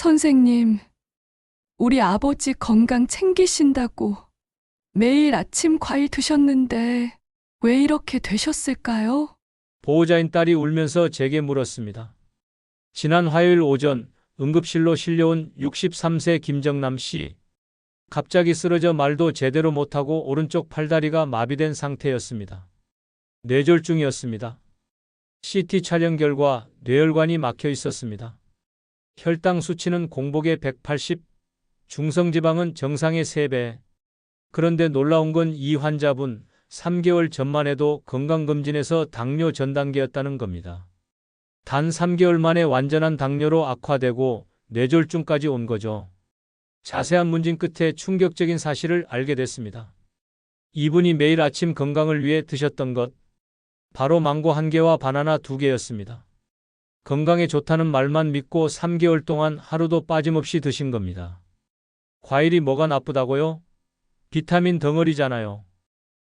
선생님, 우리 아버지 건강 챙기신다고 매일 아침 과일 드셨는데 왜 이렇게 되셨을까요? 보호자인 딸이 울면서 제게 물었습니다. 지난 화요일 오전 응급실로 실려온 63세 김정남 씨. 갑자기 쓰러져 말도 제대로 못하고 오른쪽 팔다리가 마비된 상태였습니다. 뇌졸중이었습니다. CT 촬영 결과 뇌혈관이 막혀 있었습니다. 혈당 수치는 공복에 180, 중성지방은 정상의 3배. 그런데 놀라운 건 이 환자분 3개월 전만 해도 건강검진에서 당뇨 전 단계였다는 겁니다. 단 3개월 만에 완전한 당뇨로 악화되고 뇌졸중까지 온 거죠. 자세한 문진 끝에 충격적인 사실을 알게 됐습니다. 이분이 매일 아침 건강을 위해 드셨던 것, 바로 망고 한 개와 바나나 두 개였습니다. 건강에 좋다는 말만 믿고 3개월 동안 하루도 빠짐없이 드신 겁니다. 과일이 뭐가 나쁘다고요? 비타민 덩어리잖아요.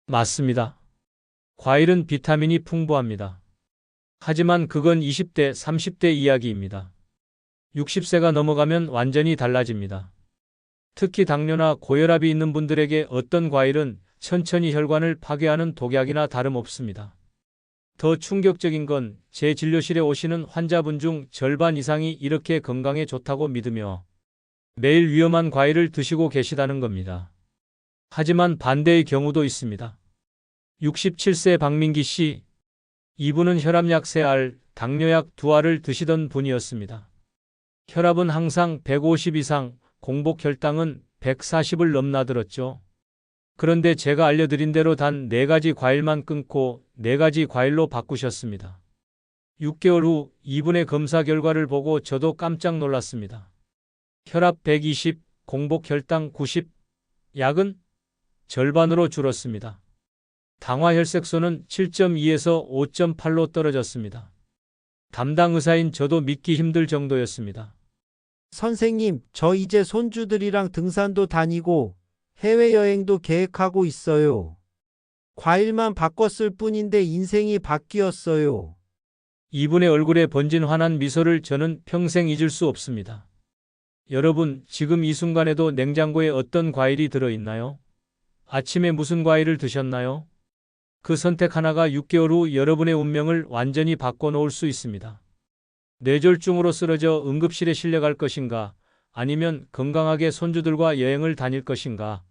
맞습니다. 과일은 비타민이 풍부합니다. 하지만 그건 20대, 30대 이야기입니다. 60세가 넘어가면 완전히 달라집니다. 특히 당뇨나 고혈압이 있는 분들에게 어떤 과일은 천천히 혈관을 파괴하는 독약이나 다름없습니다. 더 충격적인 건 제 진료실에 오시는 환자분 중 절반 이상이 이렇게 건강에 좋다고 믿으며 매일 위험한 과일을 드시고 계시다는 겁니다. 하지만 반대의 경우도 있습니다. 67세 박민기 씨. 이분은 혈압약 3알, 당뇨약 2알을 드시던 분이었습니다. 혈압은 항상 150 이상, 공복 혈당은 140을 넘나들었죠. 그런데 제가 알려드린 대로 단 4가지 과일만 끊고 4가지 과일로 바꾸셨습니다. 6개월 후 이분의 검사 결과를 보고 저도 깜짝 놀랐습니다. 혈압 120, 공복 혈당 90, 약은 절반으로 줄었습니다. 당화 혈색소는 7.2에서 5.8로 떨어졌습니다. 담당 의사인 저도 믿기 힘들 정도였습니다. 선생님, 저 이제 손주들이랑 등산도 다니고 해외여행도 계획하고 있어요. 과일만 바꿨을 뿐인데 인생이 바뀌었어요. 이분의 얼굴에 번진 환한 미소를 저는 평생 잊을 수 없습니다. 여러분, 지금 이 순간에도 냉장고에 어떤 과일이 들어있나요? 아침에 무슨 과일을 드셨나요? 그 선택 하나가 6개월 후 여러분의 운명을 완전히 바꿔놓을 수 있습니다. 뇌졸중으로 쓰러져 응급실에 실려갈 것인가, 아니면 건강하게 손주들과 여행을 다닐 것인가.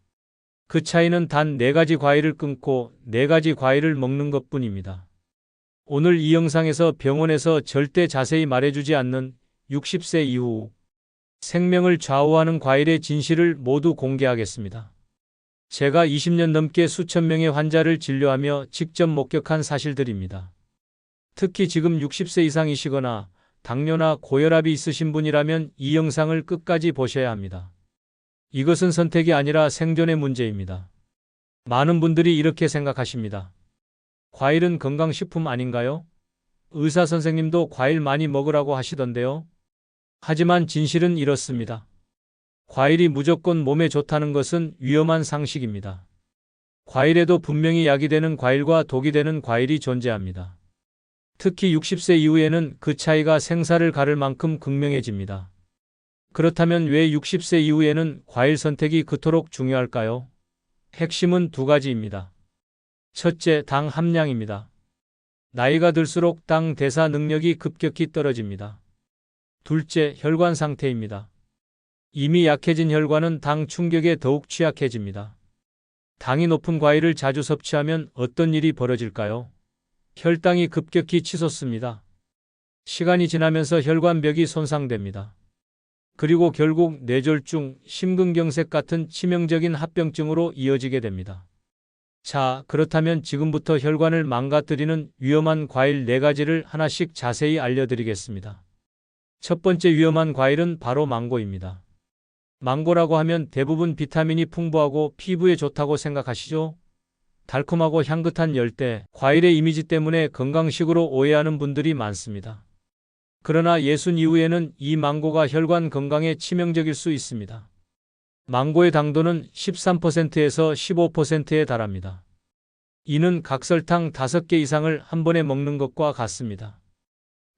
그 차이는 단 네 가지 과일을 끊고 네 가지 과일을 먹는 것 뿐입니다. 오늘 이 영상에서 병원에서 절대 자세히 말해주지 않는 60세 이후 생명을 좌우하는 과일의 진실을 모두 공개하겠습니다. 제가 20년 넘게 수천 명의 환자를 진료하며 직접 목격한 사실들입니다. 특히 지금 60세 이상이시거나 당뇨나 고혈압이 있으신 분이라면 이 영상을 끝까지 보셔야 합니다. 이것은 선택이 아니라 생존의 문제입니다. 많은 분들이 이렇게 생각하십니다. 과일은 건강식품 아닌가요? 의사 선생님도 과일 많이 먹으라고 하시던데요. 하지만 진실은 이렇습니다. 과일이 무조건 몸에 좋다는 것은 위험한 상식입니다. 과일에도 분명히 약이 되는 과일과 독이 되는 과일이 존재합니다. 특히 60세 이후에는 그 차이가 생사를 가를 만큼 극명해집니다. 그렇다면 왜 60세 이후에는 과일 선택이 그토록 중요할까요? 핵심은 두 가지입니다. 첫째, 당 함량입니다. 나이가 들수록 당 대사 능력이 급격히 떨어집니다. 둘째, 혈관 상태입니다. 이미 약해진 혈관은 당 충격에 더욱 취약해집니다. 당이 높은 과일을 자주 섭취하면 어떤 일이 벌어질까요? 혈당이 급격히 치솟습니다. 시간이 지나면서 혈관벽이 손상됩니다. 그리고 결국 뇌졸중, 심근경색 같은 치명적인 합병증으로 이어지게 됩니다. 자, 그렇다면 지금부터 혈관을 망가뜨리는 위험한 과일 4가지를 하나씩 자세히 알려드리겠습니다. 첫 번째 위험한 과일은 바로 망고입니다. 망고라고 하면 대부분 비타민이 풍부하고 피부에 좋다고 생각하시죠? 달콤하고 향긋한 열대, 과일의 이미지 때문에 건강식으로 오해하는 분들이 많습니다. 그러나 예순 이후에는 이 망고가 혈관 건강에 치명적일 수 있습니다. 망고의 당도는 13%에서 15%에 달합니다. 이는 각설탕 5개 이상을 한 번에 먹는 것과 같습니다.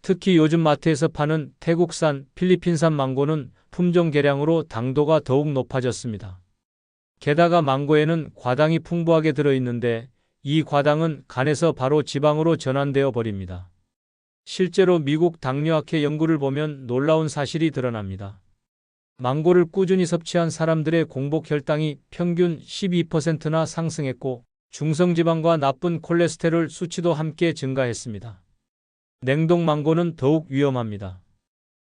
특히 요즘 마트에서 파는 태국산, 필리핀산 망고는 품종 개량으로 당도가 더욱 높아졌습니다. 게다가 망고에는 과당이 풍부하게 들어있는데 이 과당은 간에서 바로 지방으로 전환되어 버립니다. 실제로 미국 당뇨학회 연구를 보면 놀라운 사실이 드러납니다. 망고를 꾸준히 섭취한 사람들의 공복 혈당이 평균 12%나 상승했고 중성지방과 나쁜 콜레스테롤 수치도 함께 증가했습니다. 냉동 망고는 더욱 위험합니다.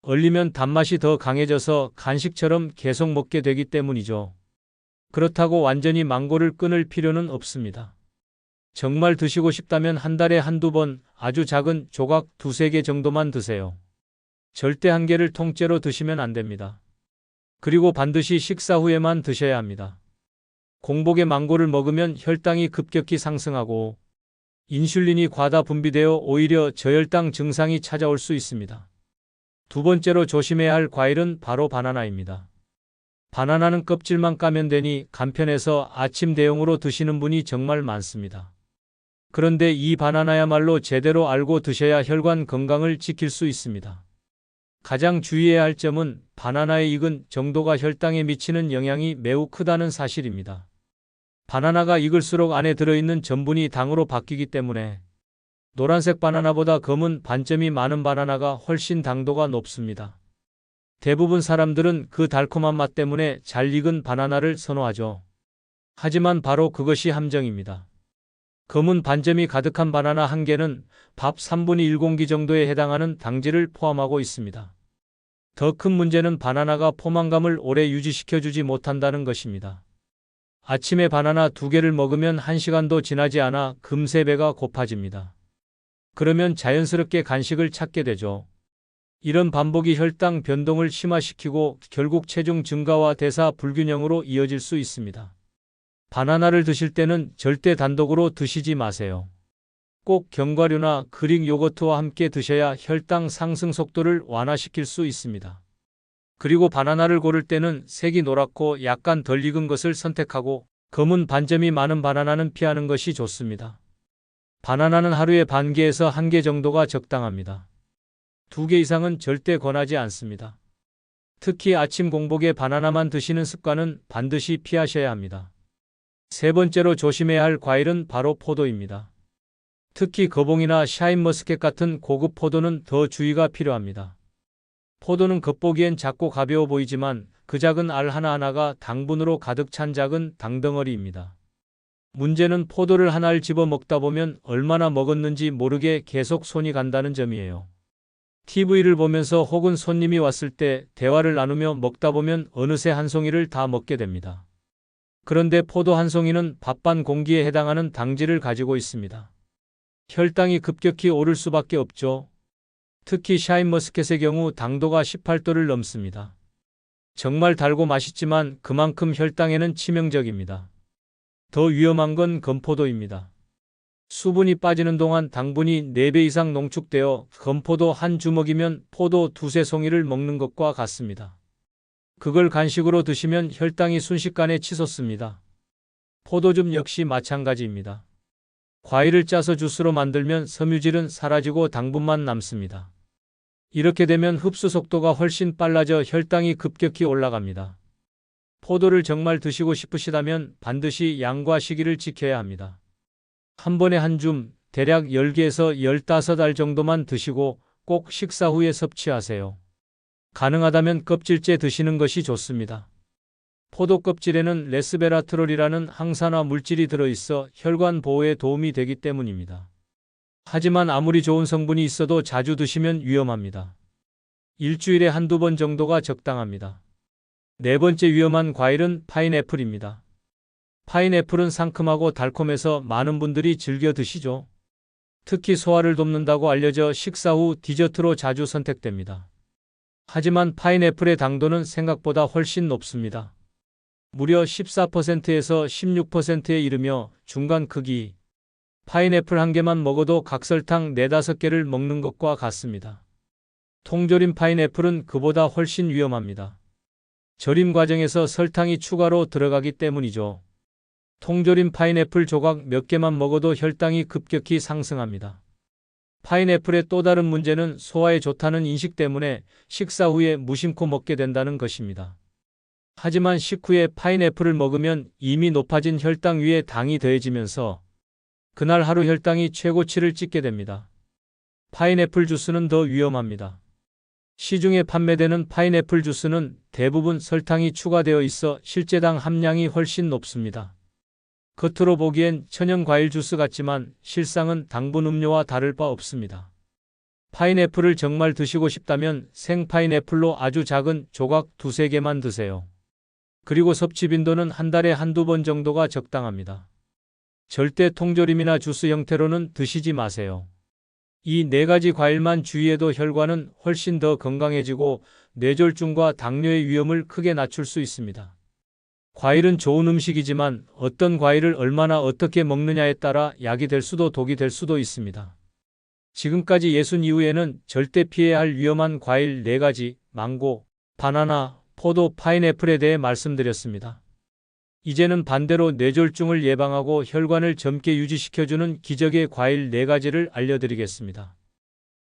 얼리면 단맛이 더 강해져서 간식처럼 계속 먹게 되기 때문이죠. 그렇다고 완전히 망고를 끊을 필요는 없습니다. 정말 드시고 싶다면 한 달에 한두 번 아주 작은 조각 두세 개 정도만 드세요. 절대 한 개를 통째로 드시면 안 됩니다. 그리고 반드시 식사 후에만 드셔야 합니다. 공복에 망고를 먹으면 혈당이 급격히 상승하고 인슐린이 과다 분비되어 오히려 저혈당 증상이 찾아올 수 있습니다. 두 번째로 조심해야 할 과일은 바로 바나나입니다. 바나나는 껍질만 까면 되니 간편해서 아침 대용으로 드시는 분이 정말 많습니다. 그런데 이 바나나야말로 제대로 알고 드셔야 혈관 건강을 지킬 수 있습니다. 가장 주의해야 할 점은 바나나의 익은 정도가 혈당에 미치는 영향이 매우 크다는 사실입니다. 바나나가 익을수록 안에 들어있는 전분이 당으로 바뀌기 때문에 노란색 바나나보다 검은 반점이 많은 바나나가 훨씬 당도가 높습니다. 대부분 사람들은 그 달콤한 맛 때문에 잘 익은 바나나를 선호하죠. 하지만 바로 그것이 함정입니다. 검은 반점이 가득한 바나나 한 개는 밥 3분의 1공기 정도에 해당하는 당질을 포함하고 있습니다. 더 큰 문제는 바나나가 포만감을 오래 유지시켜주지 못한다는 것입니다. 아침에 바나나 두 개를 먹으면 한 시간도 지나지 않아 금세 배가 고파집니다. 그러면 자연스럽게 간식을 찾게 되죠. 이런 반복이 혈당 변동을 심화시키고 결국 체중 증가와 대사 불균형으로 이어질 수 있습니다. 바나나를 드실 때는 절대 단독으로 드시지 마세요. 꼭 견과류나 그릭 요거트와 함께 드셔야 혈당 상승 속도를 완화시킬 수 있습니다. 그리고 바나나를 고를 때는 색이 노랗고 약간 덜 익은 것을 선택하고 검은 반점이 많은 바나나는 피하는 것이 좋습니다. 바나나는 하루에 반 개에서 한 개 정도가 적당합니다. 두 개 이상은 절대 권하지 않습니다. 특히 아침 공복에 바나나만 드시는 습관은 반드시 피하셔야 합니다. 세 번째로 조심해야 할 과일은 바로 포도입니다. 특히 거봉이나 샤인머스켓 같은 고급 포도는 더 주의가 필요합니다. 포도는 겉보기엔 작고 가벼워 보이지만 그 작은 알 하나하나가 당분으로 가득 찬 작은 당덩어리입니다. 문제는 포도를 하나를 집어 먹다 보면 얼마나 먹었는지 모르게 계속 손이 간다는 점이에요. TV를 보면서 혹은 손님이 왔을 때 대화를 나누며 먹다 보면 어느새 한 송이를 다 먹게 됩니다. 그런데 포도 한 송이는 밥반 공기에 해당하는 당질을 가지고 있습니다. 혈당이 급격히 오를 수밖에 없죠. 특히 샤인머스켓의 경우 당도가 18도를 넘습니다. 정말 달고 맛있지만 그만큼 혈당에는 치명적입니다. 더 위험한 건 건포도입니다. 수분이 빠지는 동안 당분이 4배 이상 농축되어 건포도 한 주먹이면 포도 두세 송이를 먹는 것과 같습니다. 그걸 간식으로 드시면 혈당이 순식간에 치솟습니다. 포도즙 역시 마찬가지입니다. 과일을 짜서 주스로 만들면 섬유질은 사라지고 당분만 남습니다. 이렇게 되면 흡수 속도가 훨씬 빨라져 혈당이 급격히 올라갑니다. 포도를 정말 드시고 싶으시다면 반드시 양과 시기를 지켜야 합니다. 한 번에 한 줌, 대략 10개에서 15알 정도만 드시고 꼭 식사 후에 섭취하세요. 가능하다면 껍질째 드시는 것이 좋습니다. 포도 껍질에는 레스베라트롤이라는 항산화 물질이 들어있어 혈관 보호에 도움이 되기 때문입니다. 하지만 아무리 좋은 성분이 있어도 자주 드시면 위험합니다. 일주일에 한두 번 정도가 적당합니다. 네 번째 위험한 과일은 파인애플입니다. 파인애플은 상큼하고 달콤해서 많은 분들이 즐겨 드시죠. 특히 소화를 돕는다고 알려져 식사 후 디저트로 자주 선택됩니다. 하지만 파인애플의 당도는 생각보다 훨씬 높습니다. 무려 14%에서 16%에 이르며 중간 크기. 파인애플 한 개만 먹어도 각설탕 4, 5개를 먹는 것과 같습니다. 통조림 파인애플은 그보다 훨씬 위험합니다. 절임 과정에서 설탕이 추가로 들어가기 때문이죠. 통조림 파인애플 조각 몇 개만 먹어도 혈당이 급격히 상승합니다. 파인애플의 또 다른 문제는 소화에 좋다는 인식 때문에 식사 후에 무심코 먹게 된다는 것입니다. 하지만 식후에 파인애플을 먹으면 이미 높아진 혈당 위에 당이 더해지면서 그날 하루 혈당이 최고치를 찍게 됩니다. 파인애플 주스는 더 위험합니다. 시중에 판매되는 파인애플 주스는 대부분 설탕이 추가되어 있어 실제당 함량이 훨씬 높습니다. 겉으로 보기엔 천연 과일 주스 같지만 실상은 당분 음료와 다를 바 없습니다. 파인애플을 정말 드시고 싶다면 생 파인애플로 아주 작은 조각 두세 개만 드세요. 그리고 섭취 빈도는 한 달에 한두 번 정도가 적당합니다. 절대 통조림이나 주스 형태로는 드시지 마세요. 이 네 가지 과일만 주의해도 혈관은 훨씬 더 건강해지고 뇌졸중과 당뇨의 위험을 크게 낮출 수 있습니다. 과일은 좋은 음식이지만 어떤 과일을 얼마나 어떻게 먹느냐에 따라 약이 될 수도 독이 될 수도 있습니다. 지금까지 예순 이후에는 절대 피해야 할 위험한 과일 4가지, 망고, 바나나, 포도, 파인애플에 대해 말씀드렸습니다. 이제는 반대로 뇌졸중을 예방하고 혈관을 젊게 유지시켜주는 기적의 과일 4가지를 알려드리겠습니다.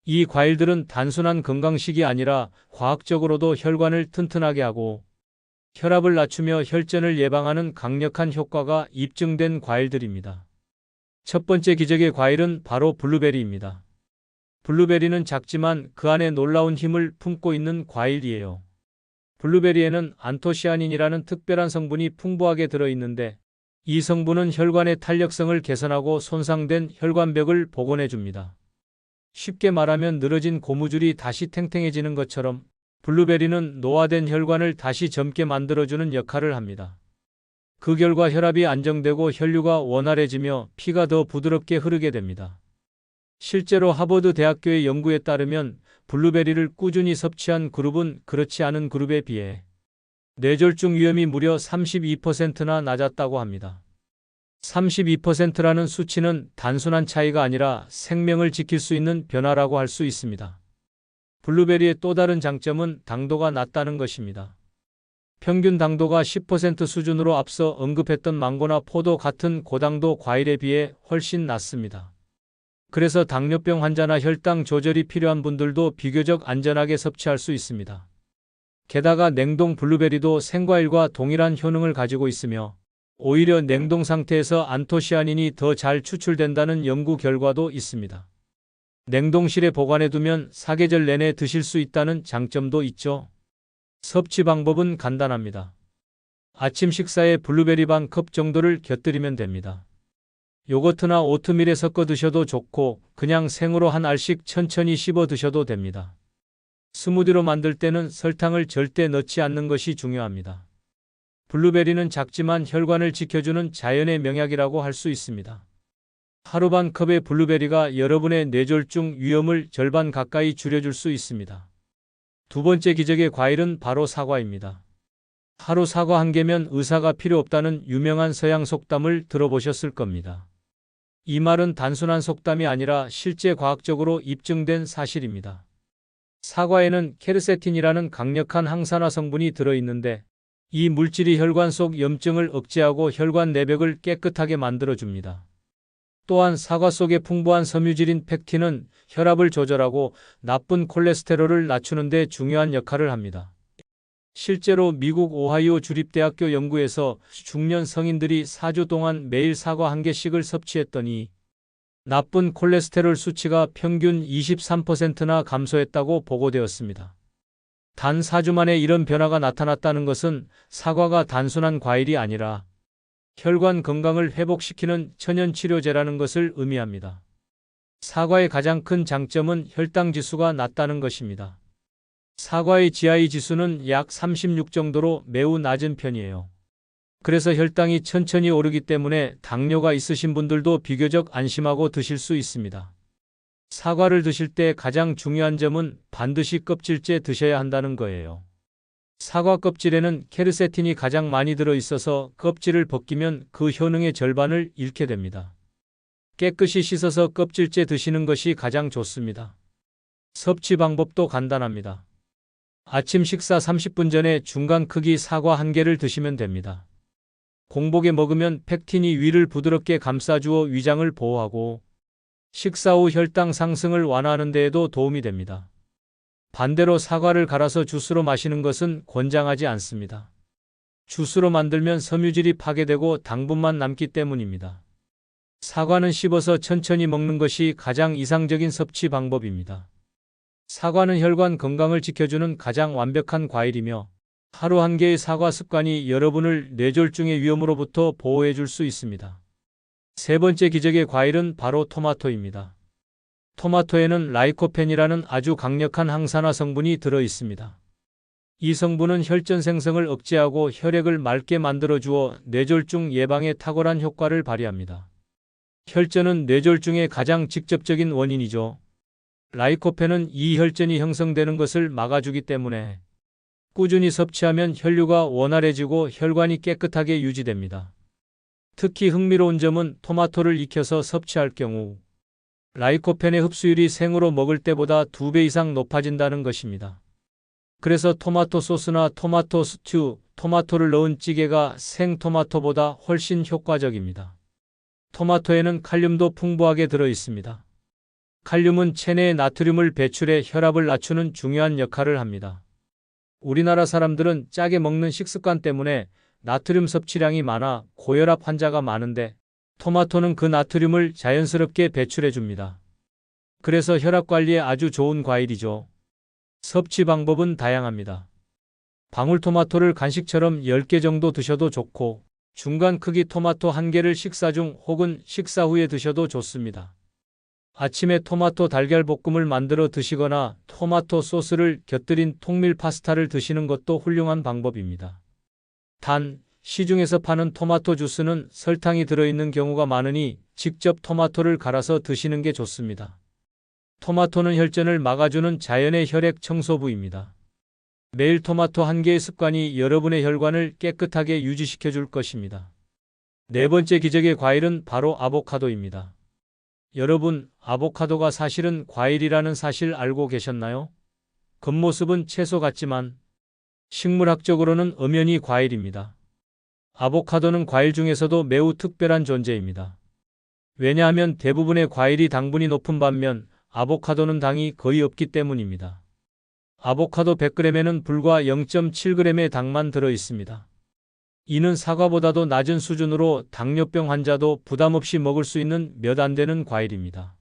이 과일들은 단순한 건강식이 아니라 과학적으로도 혈관을 튼튼하게 하고 혈압을 낮추며 혈전을 예방하는 강력한 효과가 입증된 과일들입니다. 첫 번째 기적의 과일은 바로 블루베리입니다. 블루베리는 작지만 그 안에 놀라운 힘을 품고 있는 과일이에요. 블루베리에는 안토시아닌이라는 특별한 성분이 풍부하게 들어있는데 이 성분은 혈관의 탄력성을 개선하고 손상된 혈관벽을 복원해 줍니다. 쉽게 말하면 늘어진 고무줄이 다시 탱탱해지는 것처럼 블루베리는 노화된 혈관을 다시 젊게 만들어주는 역할을 합니다. 그 결과 혈압이 안정되고 혈류가 원활해지며 피가 더 부드럽게 흐르게 됩니다. 실제로 하버드 대학교의 연구에 따르면 블루베리를 꾸준히 섭취한 그룹은 그렇지 않은 그룹에 비해 뇌졸중 위험이 무려 32%나 낮았다고 합니다. 32%라는 수치는 단순한 차이가 아니라 생명을 지킬 수 있는 변화라고 할 수 있습니다. 블루베리의 또 다른 장점은 당도가 낮다는 것입니다. 평균 당도가 10% 수준으로 앞서 언급했던 망고나 포도 같은 고당도 과일에 비해 훨씬 낮습니다. 그래서 당뇨병 환자나 혈당 조절이 필요한 분들도 비교적 안전하게 섭취할 수 있습니다. 게다가 냉동 블루베리도 생과일과 동일한 효능을 가지고 있으며 오히려 냉동 상태에서 안토시아닌이 더 잘 추출된다는 연구 결과도 있습니다. 냉동실에 보관해두면 사계절 내내 드실 수 있다는 장점도 있죠. 섭취 방법은 간단합니다. 아침 식사에 블루베리 반 컵 정도를 곁들이면 됩니다. 요거트나 오트밀에 섞어 드셔도 좋고 그냥 생으로 한 알씩 천천히 씹어 드셔도 됩니다. 스무디로 만들 때는 설탕을 절대 넣지 않는 것이 중요합니다. 블루베리는 작지만 혈관을 지켜주는 자연의 명약이라고 할 수 있습니다. 하루 반 컵의 블루베리가 여러분의 뇌졸중 위험을 절반 가까이 줄여줄 수 있습니다. 두 번째 기적의 과일은 바로 사과입니다. 하루 사과 한 개면 의사가 필요 없다는 유명한 서양 속담을 들어보셨을 겁니다. 이 말은 단순한 속담이 아니라 실제 과학적으로 입증된 사실입니다. 사과에는 케르세틴이라는 강력한 항산화 성분이 들어있는데 이 물질이 혈관 속 염증을 억제하고 혈관 내벽을 깨끗하게 만들어줍니다. 또한 사과 속에 풍부한 섬유질인 펙틴은 혈압을 조절하고 나쁜 콜레스테롤을 낮추는 데 중요한 역할을 합니다. 실제로 미국 오하이오 주립대학교 연구에서 중년 성인들이 4주 동안 매일 사과 한 개씩을 섭취했더니 나쁜 콜레스테롤 수치가 평균 23%나 감소했다고 보고되었습니다. 단 4주 만에 이런 변화가 나타났다는 것은 사과가 단순한 과일이 아니라 혈관 건강을 회복시키는 천연 치료제라는 것을 의미합니다. 사과의 가장 큰 장점은 혈당 지수가 낮다는 것입니다. 사과의 GI 지수는 약 36 정도로 매우 낮은 편이에요. 그래서 혈당이 천천히 오르기 때문에 당뇨가 있으신 분들도 비교적 안심하고 드실 수 있습니다. 사과를 드실 때 가장 중요한 점은 반드시 껍질째 드셔야 한다는 거예요. 사과 껍질에는 케르세틴이 가장 많이 들어 있어서 껍질을 벗기면 그 효능의 절반을 잃게 됩니다. 깨끗이 씻어서 껍질째 드시는 것이 가장 좋습니다. 섭취 방법도 간단합니다. 아침 식사 30분 전에 중간 크기 사과 한 개를 드시면 됩니다. 공복에 먹으면 펙틴이 위를 부드럽게 감싸주어 위장을 보호하고 식사 후 혈당 상승을 완화하는 데에도 도움이 됩니다. 반대로 사과를 갈아서 주스로 마시는 것은 권장하지 않습니다. 주스로 만들면 섬유질이 파괴되고 당분만 남기 때문입니다. 사과는 씹어서 천천히 먹는 것이 가장 이상적인 섭취 방법입니다. 사과는 혈관 건강을 지켜주는 가장 완벽한 과일이며 하루 한 개의 사과 습관이 여러분을 뇌졸중의 위험으로부터 보호해 줄 수 있습니다. 세 번째 기적의 과일은 바로 토마토입니다. 토마토에는 라이코펜이라는 아주 강력한 항산화 성분이 들어 있습니다. 이 성분은 혈전 생성을 억제하고 혈액을 맑게 만들어 주어 뇌졸중 예방에 탁월한 효과를 발휘합니다. 혈전은 뇌졸중의 가장 직접적인 원인이죠. 라이코펜은 이 혈전이 형성되는 것을 막아주기 때문에 꾸준히 섭취하면 혈류가 원활해지고 혈관이 깨끗하게 유지됩니다. 특히 흥미로운 점은 토마토를 익혀서 섭취할 경우 라이코펜의 흡수율이 생으로 먹을 때보다 2배 이상 높아진다는 것입니다. 그래서 토마토 소스나 토마토 스튜, 토마토를 넣은 찌개가 생토마토보다 훨씬 효과적입니다. 토마토에는 칼륨도 풍부하게 들어 있습니다. 칼륨은 체내의 나트륨을 배출해 혈압을 낮추는 중요한 역할을 합니다. 우리나라 사람들은 짜게 먹는 식습관 때문에 나트륨 섭취량이 많아 고혈압 환자가 많은데 토마토는 그 나트륨을 자연스럽게 배출해 줍니다. 그래서 혈압 관리에 아주 좋은 과일이죠. 섭취 방법은 다양합니다. 방울토마토를 간식처럼 10개 정도 드셔도 좋고 중간 크기 토마토 1개를 식사 중 혹은 식사 후에 드셔도 좋습니다. 아침에 토마토 달걀 볶음을 만들어 드시거나 토마토 소스를 곁들인 통밀 파스타를 드시는 것도 훌륭한 방법입니다. 단, 시중에서 파는 토마토 주스는 설탕이 들어있는 경우가 많으니 직접 토마토를 갈아서 드시는 게 좋습니다. 토마토는 혈전을 막아주는 자연의 혈액 청소부입니다. 매일 토마토 한 개의 습관이 여러분의 혈관을 깨끗하게 유지시켜 줄 것입니다. 네 번째 기적의 과일은 바로 아보카도입니다. 여러분, 아보카도가 사실은 과일이라는 사실 알고 계셨나요? 겉모습은 채소 같지만 식물학적으로는 엄연히 과일입니다. 아보카도는 과일 중에서도 매우 특별한 존재입니다. 왜냐하면 대부분의 과일이 당분이 높은 반면 아보카도는 당이 거의 없기 때문입니다. 아보카도 100g에는 불과 0.7g의 당만 들어 있습니다. 이는 사과보다도 낮은 수준으로 당뇨병 환자도 부담 없이 먹을 수 있는 몇 안 되는 과일입니다.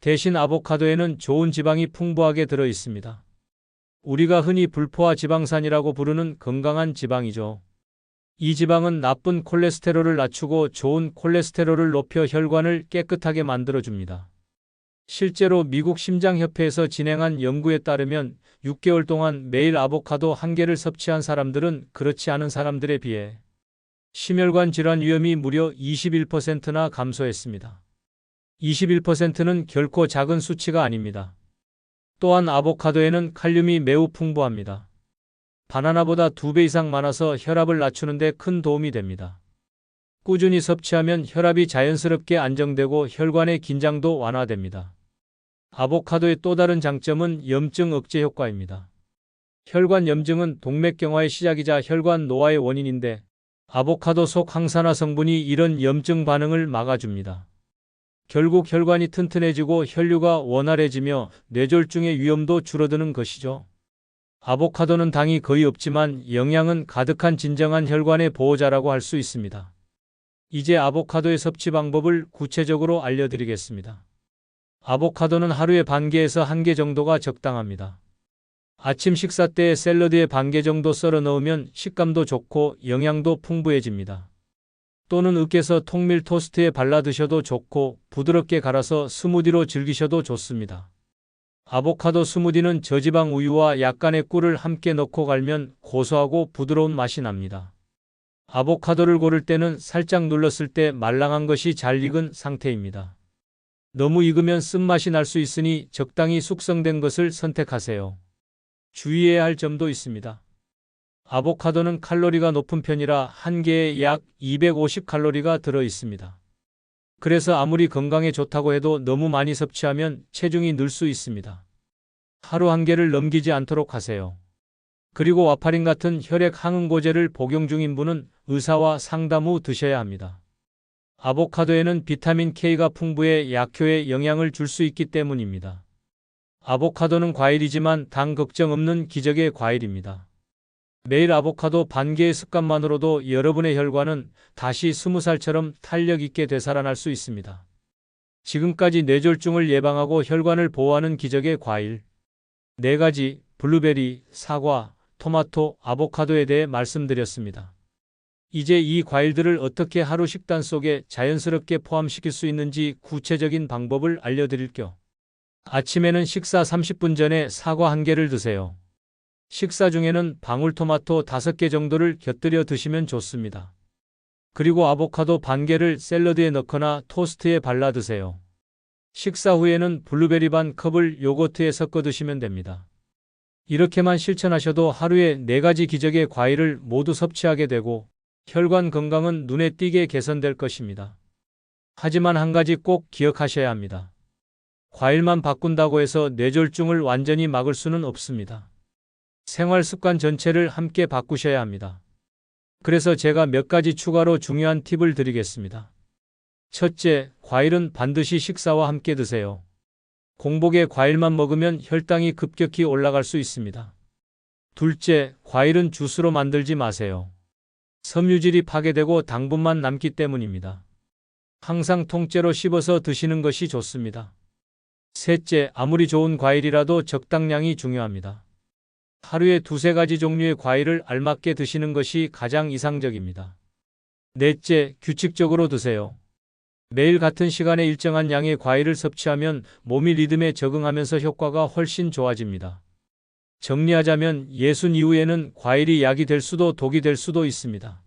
대신 아보카도에는 좋은 지방이 풍부하게 들어 있습니다. 우리가 흔히 불포화 지방산이라고 부르는 건강한 지방이죠. 이 지방은 나쁜 콜레스테롤을 낮추고 좋은 콜레스테롤을 높여 혈관을 깨끗하게 만들어줍니다. 실제로 미국 심장협회에서 진행한 연구에 따르면 6개월 동안 매일 아보카도 한 개를 섭취한 사람들은 그렇지 않은 사람들에 비해 심혈관 질환 위험이 무려 21%나 감소했습니다. 21%는 결코 작은 수치가 아닙니다. 또한 아보카도에는 칼륨이 매우 풍부합니다. 바나나보다 2배 이상 많아서 혈압을 낮추는데 큰 도움이 됩니다. 꾸준히 섭취하면 혈압이 자연스럽게 안정되고 혈관의 긴장도 완화됩니다. 아보카도의 또 다른 장점은 염증 억제 효과입니다. 혈관 염증은 동맥경화의 시작이자 혈관 노화의 원인인데 아보카도 속 항산화 성분이 이런 염증 반응을 막아줍니다. 결국 혈관이 튼튼해지고 혈류가 원활해지며 뇌졸중의 위험도 줄어드는 것이죠. 아보카도는 당이 거의 없지만 영양은 가득한 진정한 혈관의 보호자라고 할 수 있습니다. 이제 아보카도의 섭취 방법을 구체적으로 알려드리겠습니다. 아보카도는 하루에 반 개에서 한 개 정도가 적당합니다. 아침 식사 때 샐러드에 반 개 정도 썰어 넣으면 식감도 좋고 영양도 풍부해집니다. 또는 으깨서 통밀 토스트에 발라 드셔도 좋고 부드럽게 갈아서 스무디로 즐기셔도 좋습니다. 아보카도 스무디는 저지방 우유와 약간의 꿀을 함께 넣고 갈면 고소하고 부드러운 맛이 납니다. 아보카도를 고를 때는 살짝 눌렀을 때 말랑한 것이 잘 익은 상태입니다. 너무 익으면 쓴맛이 날 수 있으니 적당히 숙성된 것을 선택하세요. 주의해야 할 점도 있습니다. 아보카도는 칼로리가 높은 편이라 한 개에 약 250칼로리가 들어 있습니다. 그래서 아무리 건강에 좋다고 해도 너무 많이 섭취하면 체중이 늘 수 있습니다. 하루 한 개를 넘기지 않도록 하세요. 그리고 와파린 같은 혈액 항응고제를 복용 중인 분은 의사와 상담 후 드셔야 합니다. 아보카도에는 비타민 K가 풍부해 약효에 영향을 줄 수 있기 때문입니다. 아보카도는 과일이지만 당 걱정 없는 기적의 과일입니다. 매일 아보카도 반 개의 습관만으로도 여러분의 혈관은 다시 20살처럼 탄력 있게 되살아날 수 있습니다. 지금까지 뇌졸중을 예방하고 혈관을 보호하는 기적의 과일. 네 가지, 블루베리, 사과, 토마토, 아보카도에 대해 말씀드렸습니다. 이제 이 과일들을 어떻게 하루 식단 속에 자연스럽게 포함시킬 수 있는지 구체적인 방법을 알려드릴게요. 아침에는 식사 30분 전에 사과 한 개를 드세요. 식사 중에는 방울토마토 5개 정도를 곁들여 드시면 좋습니다. 그리고 아보카도 반 개를 샐러드에 넣거나 토스트에 발라 드세요. 식사 후에는 블루베리 반 컵을 요거트에 섞어 드시면 됩니다. 이렇게만 실천하셔도 하루에 네 가지 기적의 과일을 모두 섭취하게 되고 혈관 건강은 눈에 띄게 개선될 것입니다. 하지만 한 가지 꼭 기억하셔야 합니다. 과일만 바꾼다고 해서 뇌졸중을 완전히 막을 수는 없습니다. 생활 습관 전체를 함께 바꾸셔야 합니다. 그래서 제가 몇 가지 추가로 중요한 팁을 드리겠습니다. 첫째, 과일은 반드시 식사와 함께 드세요. 공복에 과일만 먹으면 혈당이 급격히 올라갈 수 있습니다. 둘째, 과일은 주스로 만들지 마세요. 섬유질이 파괴되고 당분만 남기 때문입니다. 항상 통째로 씹어서 드시는 것이 좋습니다. 셋째, 아무리 좋은 과일이라도 적당량이 중요합니다. 하루에 두세 가지 종류의 과일을 알맞게 드시는 것이 가장 이상적입니다. 넷째, 규칙적으로 드세요. 매일 같은 시간에 일정한 양의 과일을 섭취하면 몸이 리듬에 적응하면서 효과가 훨씬 좋아집니다. 정리하자면 예순 이후에는 과일이 약이 될 수도 독이 될 수도 있습니다.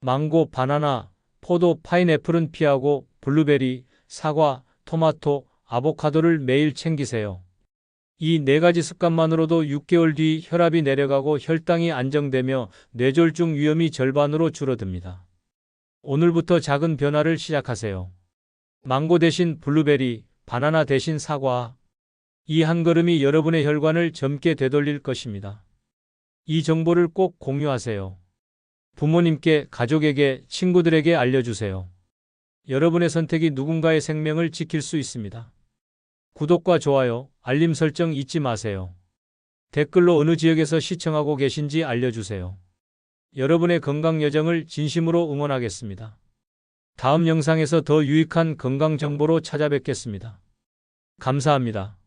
망고, 바나나, 포도, 파인애플은 피하고 블루베리, 사과, 토마토, 아보카도를 매일 챙기세요. 이 네 가지 습관만으로도 6개월 뒤 혈압이 내려가고 혈당이 안정되며 뇌졸중 위험이 절반으로 줄어듭니다. 오늘부터 작은 변화를 시작하세요. 망고 대신 블루베리, 바나나 대신 사과. 이 한 걸음이 여러분의 혈관을 젊게 되돌릴 것입니다. 이 정보를 꼭 공유하세요. 부모님께, 가족에게, 친구들에게 알려주세요. 여러분의 선택이 누군가의 생명을 지킬 수 있습니다. 구독과 좋아요, 알림 설정 잊지 마세요. 댓글로 어느 지역에서 시청하고 계신지 알려주세요. 여러분의 건강 여정을 진심으로 응원하겠습니다. 다음 영상에서 더 유익한 건강 정보로 찾아뵙겠습니다. 감사합니다.